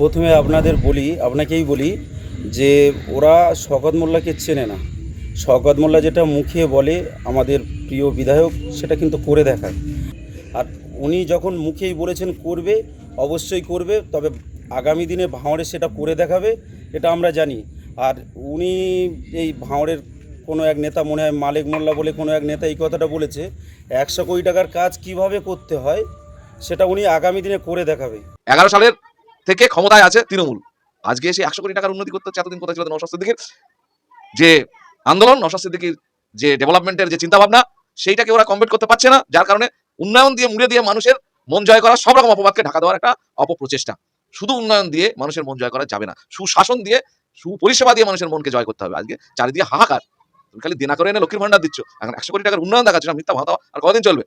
প্রথমে আপনাদের বলি, আপনাকেই বলি যে ওরা শওকত মোল্লাকে চেনে না। শওকত মোল্লা যেটা মুখে বলে আমাদের প্রিয় বিধায়ক, সেটা কিন্তু করে দেখায়। আর উনি যখন মুখেই বলেছেন করবে, অবশ্যই করবে, তবে আগামী দিনে ভাঁড়ে সেটা করে দেখাবে, এটা আমরা জানি। আর উনি এই ভাঁড়ের কোনো এক নেতা মনে হয় মালিক মোল্লা বলে কোনো এক নেতা এই কথাটা বলেছে, একশো কোটি টাকার কাজ কীভাবে করতে হয়, সেটা উনি আগামী দিনে করে দেখাবে। এগারো সালের থেকে ক্ষমতায় আছে তৃণমূল। আজকে এসে একশো কোটি টাকার উন্নতি করতে হচ্ছে, এতদিন কোথায় ছিল নশাদ সিদ্দিকির? যে আন্দোলন নশাদ সিদ্দিকির যে ডেভেলপমেন্টের যে চিন্তা ভাবনা সেইটাকে ওরা কমপ্লিট করতে পারছে না, যার কারণে উন্নয়ন দিয়ে, মুড়ে দিয়ে মানুষের মন জয় করা সব রকম অপবাদকে ঢাকা দেওয়ার একটা অপপ্রচেষ্টা। শুধু উন্নয়ন দিয়ে মানুষের মন জয় করা যাবে না, সুশাসন দিয়ে, সুপরিষেবা দিয়ে মানুষের মনকে জয় করতে হবে। আজকে চারিদিকে হাহাকার। তুমি খালি দেনা করে এনে লক্ষ্মীর ভান্ডার দিচ্ছ। এখন একশো কোটি টাকার উন্নয়ন দেখাচ্ছ না, মিথ্যা ভাতা আর কদিন চলবে?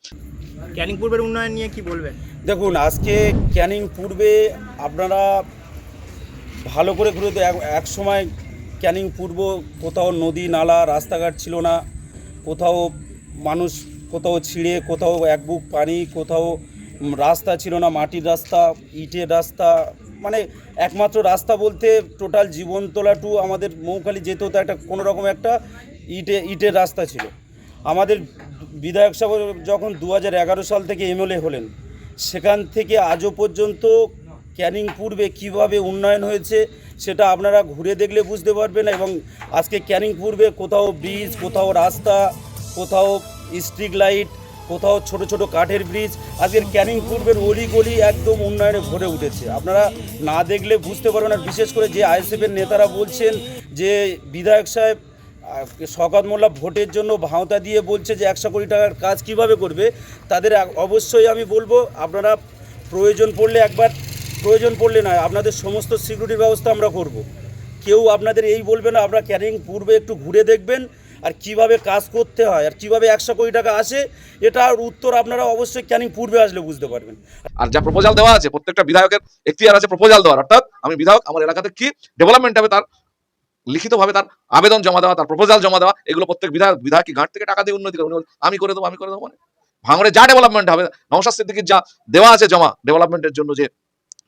ক্যানিং পূর্বের উন্নয়ন নিয়ে কি বলবেন? দেখুন, আজকে ক্যানিং পূর্বে আপনারা ভালো করে ঘুরে তো এক- সময় ক্যানিং পূর্ব কোথাও নদী, নালা, রাস্তাঘাট ছিল না। কোথাও মানুষ, কোথাও ছিঁড়ে, কোথাও এক বুক পানি, কোথাও রাস্তা ছিল না, মাটির রাস্তা, ইটের রাস্তা মানে একমাত্র রাস্তা বলতে টোটাল জীবনতলা টু আমাদের মৌখালি যেতে হতো একটা কোনো রকম একটা ইটে, ইটের রাস্তা ছিল। আমাদের বিধায়ক সাহেব যখন দু হাজার এগারো সাল থেকে এমএলএ হলেন, সেখান থেকে আজও পর্যন্ত ক্যানিং পূর্বে কীভাবে উন্নয়ন হয়েছে সেটা আপনারা ঘুরে দেখলে বুঝতে পারবেন এবং আজকে ক্যানিং পূর্বে কোথাও ব্রিজ, কোথাও রাস্তা, কোথাও স্ট্রিট লাইট, কোথাও ছোট ছোট কাঠের ব্রিজ, আজকের ক্যানিং পূর্বের অলি গলি একদম উন্নয়নে ভরে উঠেছে। আপনারা না দেখলে বুঝতে পারবেন আর বিশেষ করে যে আইএসএফের নেতারা বলছেন যে বিধায়ক সাহেব শওকত মোল্লা ভোটের জন্য ভাওতা দিয়ে বলছে যে একশো কোটি টাকার কাজ কীভাবে করবে, তাদের অবশ্যই আমি বলব, আপনারা প্রয়োজন পড়লে একবার, প্রয়োজন পড়লে নয়, আপনাদের সমস্ত সিকিউরিটির ব্যবস্থা আমরা করব। কেউ আপনাদের এই বলবে না, আপনারা ক্যারিং পূর্বে একটু ঘুরে দেখবেন আর কীভাবে কাজ করতে হয় আর কীভাবে একশো কোটি টাকা আসে এটার উত্তর আপনারা অবশ্যই ক্যানিং পূর্বে আসলে বুঝতে পারবেন আর যা প্রপোজাল দেওয়া আছে, প্রত্যেকটা বিধায়কের এখতিয়ার আছে প্রপোজাল দেওয়ার, অর্থাৎ আমি বিধায়ক, আমার এলাকাতে কি ডেভেলপমেন্ট হবে তার লিখিতভাবে তার আবেদন জমা দেওয়া তার প্রপোজাল জমা দেওয়া এগুলো প্রত্যেক বিধায়ক বিধায়ক ঘাট থেকে টাকা দিয়ে উন্নতি উনি আমি করে দেবো আমি করে দেবো মানে। ভাঙড়ে যা ডেভেলপমেন্ট হবে নওশাদ সিদ্দিকির যা দেওয়া আছে জমা ডেভেলপমেন্টের জন্য যে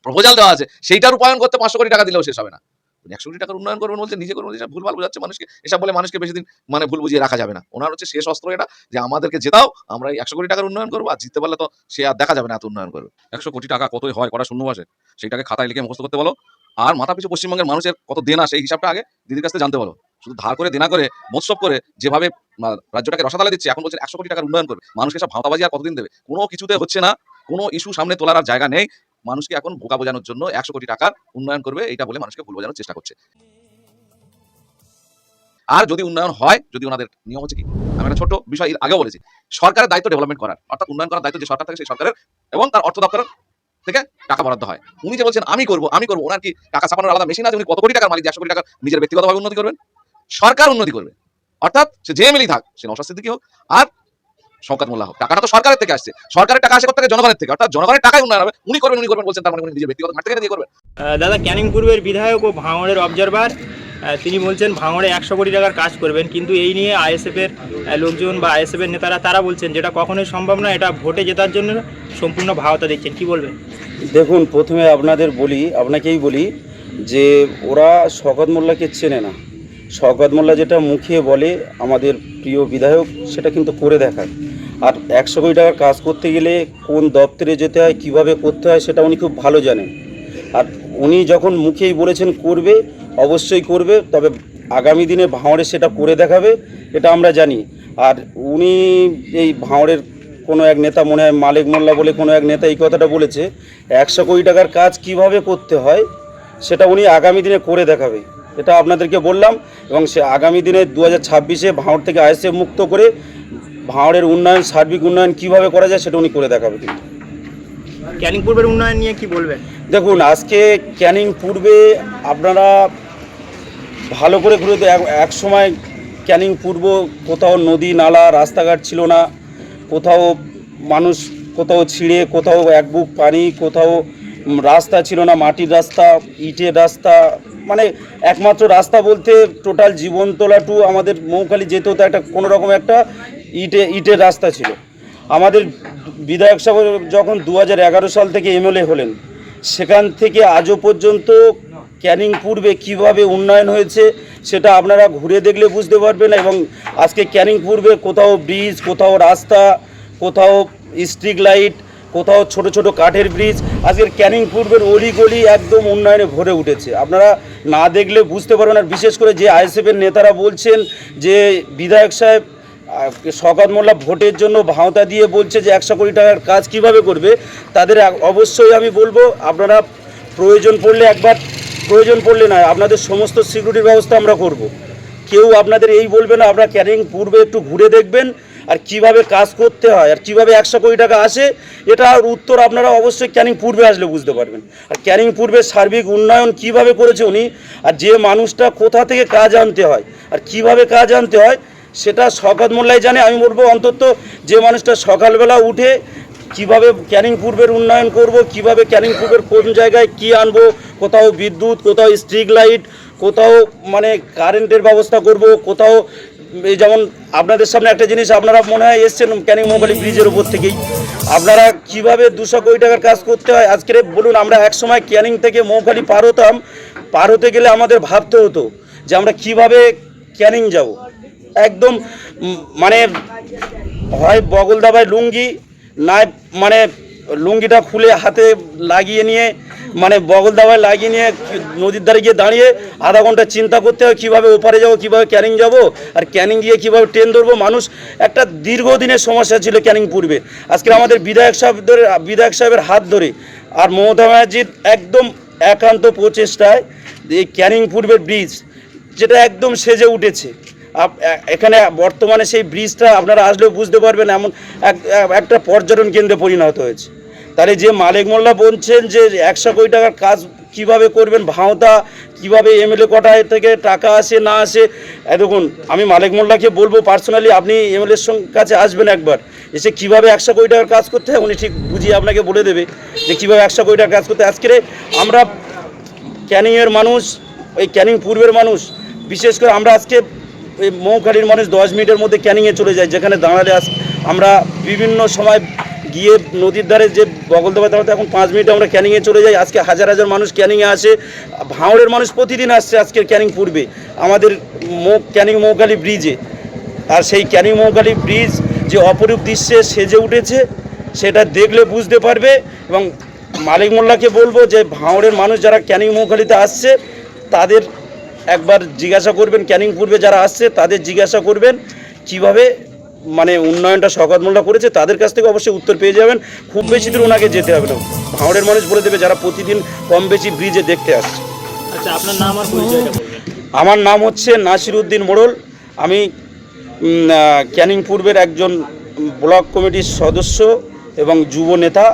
প্রপোজাল দেওয়া আছে সেইটা রূপায়ণ করতে পাঁচশো কোটি টাকা দিলেও শেষ হবে না। একশো কোটি টাকার উন্নয়ন করবেন বলছে নিজে করবেন বলছে, ভুলভাল বোঝাচ্ছে মানুষকে এসব বলে মানুষকে বেশি দিন মানে ভুল বুঝিয়ে রাখা যাবে না। ওনার হচ্ছে শেষ অস্ত্র এটা যে আমাদেরকে জেতাও আমরা একশো কোটি টাকার উন্নয়ন করব আর জিততে পারলে তো সে আর দেখা যাবে না এত উন্নয়ন করবে। একশো কোটি টাকা কতই হয় কটা শূন্য আসে সেইটাকে খাতায় লিখে মুখস্থ করতে বলো। আর মাথা পিছু পশ্চিমবঙ্গের মানুষের কত দেনা, সেই হিসাবটা আগে দিদির কাছে জানতে বলো। শুধু ধার করে, দেনা করে মোৎসব করে যেভাবে রাজ্যটাকে রসাতালে দিচ্ছে, এখন বলছেন একশো কোটি টাকার উন্নয়ন করবে। মানুষকে সব ভাঁতাবাজি আর কতদিন দেবে? কোনো কিছুতে হচ্ছে না, কোনো ইস্যু সামনে তোলার আর জায়গা নেই। মানুষকে এখন বোকা বোঝানোর জন্য একশো কোটি টাকার উন্নয়ন করবে এটা বলে মানুষকে ভুল বোঝানোর চেষ্টা করছে। আর যদি উন্নয়ন হয়, যদি ওনাদের নিয়ম হচ্ছে কি? আমি একটা ছোট বিষয় আগে বলেছি। সরকারের দায়িত্ব ডেভেলপমেন্ট করার, অর্থাৎ উন্নয়ন করার দায়িত্ব যে সরকার থাকে, সেই সরকারের এবং তার অর্থ দপ্তরের থেকে টাকা বরাদ্দ হয়। উনি যে বলছেন, আমি করব আমি করব। ওনার কি টাকা ছাপানোর আলাদা মেশিন আছে? উনি কত কোটি টাকার মালিক? একশো কোটি টাকা নিজের ব্যক্তিগতভাবে উন্নতি করবেন? সরকার উন্নতি করবে। অর্থাৎ সে যে এমএলই থাক, সে নৌশাদ সিদ্দিকী হোক, আর শওকত মোল্লা হোক। টাকাটা তো সরকারের থেকে আসছে। সরকারের টাকা আসে থেকে জনগণের থেকে। অর্থাৎ জনগণের টাকায় উন্নয়ন হবে। উনি করবেন উনি করবেন বলছেন, তার মানে উনি নিজের ব্যক্তিগত ঘাট থেকে দিয়ে করবেন। দাদা, ক্যানিং পূর্বের বিধায়ক ও ভাঙড়ের অবজারভার তিনি বলছেন, ভাঙড়ে একশো কোটি টাকার কাজ করবেন। কিন্তু এই নিয়ে আইএসএফের লোকজন বা আইএসএফের নেতারা, তারা বলছেন যেটা কখনোই সম্ভব না, এটা ভোটে জেতার জন্য সম্পূর্ণ ভাওতা দিচ্ছেন। কি বলবেন? দেখুন, প্রথমে আপনাদের বলি, আপনাকেই বলি যে ওরা শওকত মোল্লাকে চেনে না। শওকত মোল্লা যেটা মুখে বলে আমাদের প্রিয় বিধায়ক, সেটা কিন্তু করে দেখায় আর একশো কোটি টাকার কাজ করতে গেলে কোন দপ্তরে যেতে হয়, কীভাবে করতে হয়, সেটা উনি খুব ভালো জানেন। আর উনি যখন মুখেই বলেছেন করবে, অবশ্যই করবে, তবে আগামী দিনে ভাঁড়ে সেটা করে দেখাবে, এটা আমরা জানি। আর উনি এই ভাঁড়ের কোনো এক নেতা মনে হয় মালিক মোল্লা বলে কোনো এক নেতা এই কথাটা বলেছে, একশো কোটি টাকার কাজ কীভাবে করতে হয়, সেটা উনি আগামী দিনে করে দেখাবে। এটা আপনাদেরকে বললাম, এবং সে আগামী দিনে দু হাজার ছাব্বিশে ভাঁড় থেকে আইসে মুক্ত করে ভাঁড়ের উন্নয়ন, সার্বিক উন্নয়ন কীভাবে করা যায়, সেটা উনি করে দেখাবে কিন্তু। ক্যানিং পূর্বের উন্নয়ন নিয়ে কি বলবেন? দেখুন, আজকে ক্যানিং পূর্বে আপনারা ভালো করে ঘুরে তো এক- সময় ক্যানিং পূর্ব কোথাও নদী, নালা, রাস্তাঘাট ছিল না। কোথাও মানুষ কোথাও ছিঁড়ে, কোথাও এক বুক পানি, কোথাও রাস্তা ছিল না, মাটির রাস্তা, ইটের রাস্তা মানে একমাত্র রাস্তা বলতে টোটাল জীবনতলা টু আমাদের মৌখালি যেতে হতো একটা কোনো রকম একটা ইটে ইটের রাস্তা ছিল। আমাদের বিধায়ক সাহেব যখন দু হাজার এগারো সাল থেকে এমএলএ হলেন, সেখান থেকে আজও পর্যন্ত ক্যানিং পূর্বে কীভাবে উন্নয়ন হয়েছে সেটা আপনারা ঘুরে দেখলে বুঝতে পারবেন এবং আজকে ক্যানিং পূর্বে কোথাও ব্রিজ, কোথাও রাস্তা, কোথাও স্ট্রিট লাইট, কোথাও ছোট ছোট কাঠের ব্রিজ, আজকের ক্যানিং পূর্বের অলি গলি একদম উন্নয়নে ভরে উঠেছে। আপনারা না দেখলে বুঝতে পারবেন আর বিশেষ করে যে আইএসএফের নেতারা বলছেন যে বিধায়ক সাহেব আহ, শওকত মোল্লা ভোটের জন্য ভাওতা দিয়ে বলছে যে একশো কোটি টাকার কাজ কীভাবে করবে তাদের অবশ্যই আমি বলব আপনারা প্রয়োজন পড়লে একবার প্রয়োজন পড়লে নয় আপনাদের সমস্ত সিকিউরিটির ব্যবস্থা আমরা করব। কেউ আপনাদের এই বলবে না আপনারা ক্যানিং পূর্বে একটু ঘুরে দেখবেন আর কীভাবে কাজ করতে হয় আর কীভাবে একশো কোটি টাকা আসে এটা আর উত্তর আপনারা অবশ্যই ক্যানিং পূর্বে আসলে বুঝতে পারবেন আর ক্যানিং পূর্বে সার্বিক উন্নয়ন কীভাবে করেছে উনি আর যে মানুষটা কোথা থেকে কাজ আনতে হয় আর কীভাবে কাজ আনতে হয় সেটা শকত মোল্লাই জানে, আমি বলব অন্তত যে মানুষটা সকালবেলা উঠে কীভাবে ক্যানিং পূর্বের উন্নয়ন করব, কীভাবে ক্যানিং পূর্বের কোন জায়গায় কি আনব, কোথাও বিদ্যুৎ, কোথাও স্ট্রিট লাইট, কোথাও মানে কারেন্টের ব্যবস্থা করব, কোথাও এই যেমন আপনাদের সামনে একটা জিনিস, আপনারা মনে হয় এসছেন ক্যানিং মোবাইল ব্রিজের উপর থেকেই। আপনারা কীভাবে দুশো কোটি টাকার কাজ করতে হয়? আজকের বলুন, আমরা এক সময় ক্যানিং থেকে মৌখালি পার হতাম, পার হতে গেলে আমাদের ভাবতে হতো যে আমরা কীভাবে ক্যানিং যাব। একদম মানে হয় বগল দাবায় লুঙ্গি না মানে লুঙ্গিটা খুলে হাতে লাগিয়ে নিয়ে মানে বগল দাবায় লাগিয়ে নিয়ে নদীর ধারে গিয়ে দাঁড়িয়ে আধা ঘণ্টা চিন্তা করতে হয় কীভাবে ওপারে যাব, কীভাবে ক্যানিং যাব, আর ক্যানিং গিয়ে কীভাবে ট্রেন ধরবো। মানুষ একটা দীর্ঘদিনের সমস্যা ছিল ক্যানিং পূর্বে। আজকে আমাদের বিধায়ক সাহেব ধরে বিধায়ক সাহেবের হাত ধরে আর মমতা ব্যানার্জির একদম একান্ত প্রচেষ্টায় এই ক্যানিং পূর্বের ব্রিজ, যেটা একদম সেজে উঠেছে। এখানে বর্তমানে সেই ব্রিজটা আপনারা আসলেও বুঝতে পারবেন, এমন এক- একটা পর্যটন কেন্দ্রে পরিণত হয়েছে তাহলে যে মালিক মোল্লা বলছেন যে একশো কোটি টাকার কাজ কীভাবে করবেন, ভাওতা, কীভাবে এমএলএ কোটায় থেকে টাকা আসে, না আসে দেখুন, আমি মালিক মোল্লাকে বলব পার্সোনালি আপনি এমএলএর কাছে আসবেন একবার, এসে কীভাবে একশো কোটি টাকার কাজ করতে হয়, উনি ঠিক বুঝিয়ে আপনাকে বলে দেবে যে কীভাবে একশো কোটি টাকার কাজ করতে। আজকে আমরা ক্যানিংয়ের মানুষ, ওই ক্যানিং পূর্বের মানুষ, বিশেষ করে আমরা আজকে এই মৌখালির মানুষ দশ মিনিটের মধ্যে ক্যানিংয়ে চলে যায়, যেখানে দাঁড়ালে আস আমরা বিভিন্ন সময় গিয়ে নদীর ধারে যে বগল দেওয়া দাঁড়াতে এখন পাঁচ মিনিটে আমরা ক্যানিংয়ে চলে যাই। আজকে হাজার হাজার মানুষ ক্যানিংয়ে আসে। ভাঁড়ের মানুষ প্রতিদিন আসছে আজকের ক্যানিং পূর্বে। আমাদের মৌ ক্যানিং মৌখালি ব্রিজে আর সেই ক্যানিং মৌখালি ব্রিজ যে অপরূপ দৃশ্যে সেজে উঠেছে, সেটা দেখলে বুঝতে পারবে এবং মালিক মোল্লাকে বলব যে ভাঁড়ের মানুষ যারা ক্যানিং মৌখালিতে আসছে, তাদের একবার জিজ্ঞাসা করবেন ক্যানিং পূর্বে যারা আসছে তাদের জিজ্ঞাসা করবেন কীভাবে মানে উন্নয়নটা শকত মোল্লা করেছে তাদের কাছ থেকে অবশ্যই উত্তর পেয়ে যাবেন। খুব বেশি দূর ওনাকে যেতে হবে না। ভাঁড়ের মানুষ বলে দেবে যারা প্রতিদিন কম বেশি ব্রিজে দেখতে আসছে। আচ্ছা আপনার নাম আর পরিচয়টা আমার নাম হচ্ছে নাসির উদ্দিন মোড়ল। আমি ক্যানিং পূর্বের একজন ব্লক কমিটির সদস্য এবং যুব নেতা।